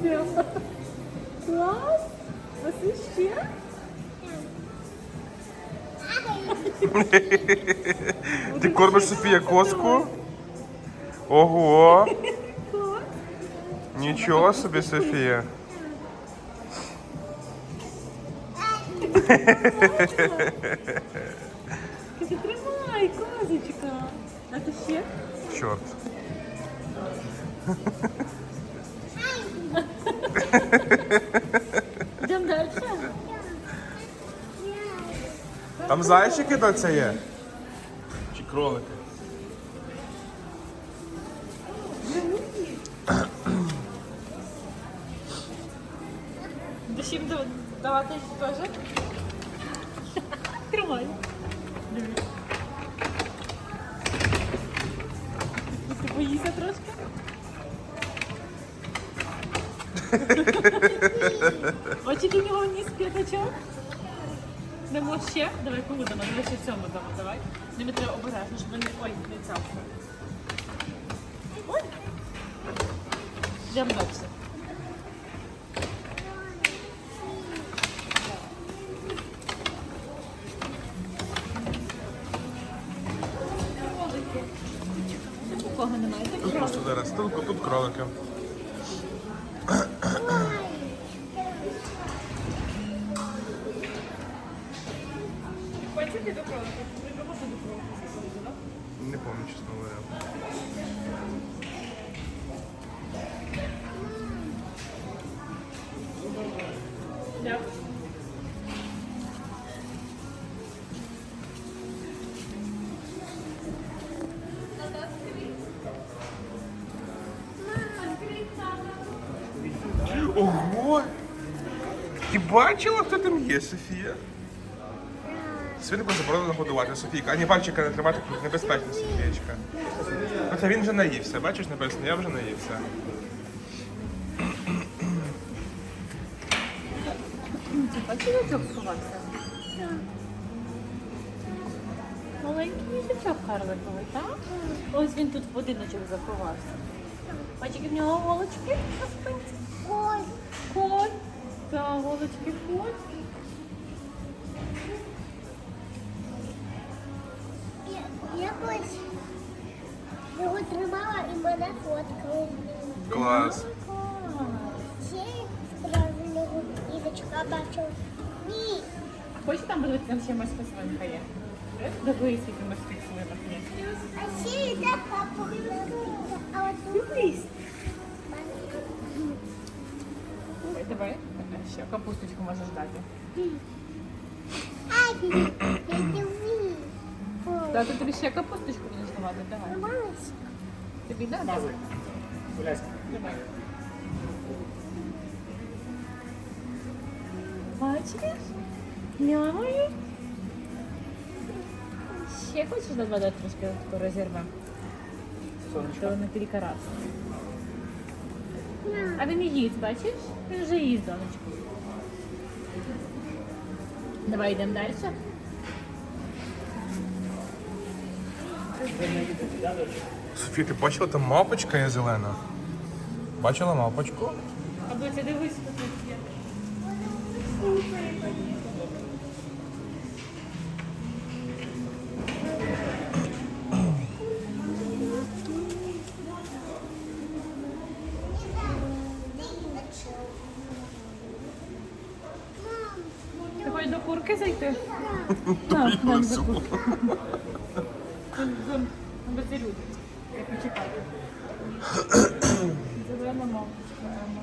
Все. Клас. Це ще? Ти кормиш Софія коску? Ого! Нічого собі, Софія. Каже, тримай, козочка. А ти ще? Чорт. Йдемо далі. Там зайчики доця є? Чи кролики? Да- давати теж? Тримай. Дивись. Ти боїшся трошки? Очі до нього вниз п'ятачок. Дамо ще? Давай кому дамо? Давай ще цьому дамо, давай. Ними треба обережно, щоб вони... Ой, не цапку. Ой. Йдемо далі. Нікого немає. Тут просто зараз тут, тут кролики. Ого! Ти бачила, хто там є, Софія? Свинку заборонено годувати, Софійка. Ані пальчика не тримати, небезпечно, Софієчка. Хоча він вже наївся, бачиш, небесно, я вже наївся. Ти бачиш, язичок сховався? Маленький язичок карликовий, так? Ось він тут в будиночок заховався. Бачиш, в нього голочки на спинці? Ой. Кот. Так, голочки кот. Я, я колись його тримала і мене фоткали. Клас. діточка бачила. Ні. Хочеш там буде там ще морська свинка є? Дивись, які морських свинок є. А ще й така поглянула. А от тут Дивись. Давай, давай. Ще капусточку можеш дати. Ай, я не вмію. Так, ти тобі ще капусточку будеш давати, давай. Мамочка. Тобі да? Давай. Давай. Бачиш? Мямою. Ще хочеш додати трошки таку розірвемо? То на кілька разів. А він їсть, бачиш? Він вже їсть, донечку. Давай йдемо далі. Софія, ти бачила, там мавпочка є зелена? Бачила мавпочку? Або це дивись, тут. Ти хочеш до курки зайти? Так, нам до курки. Бо це люди. Я почекаю. Зелена мамочка. мама.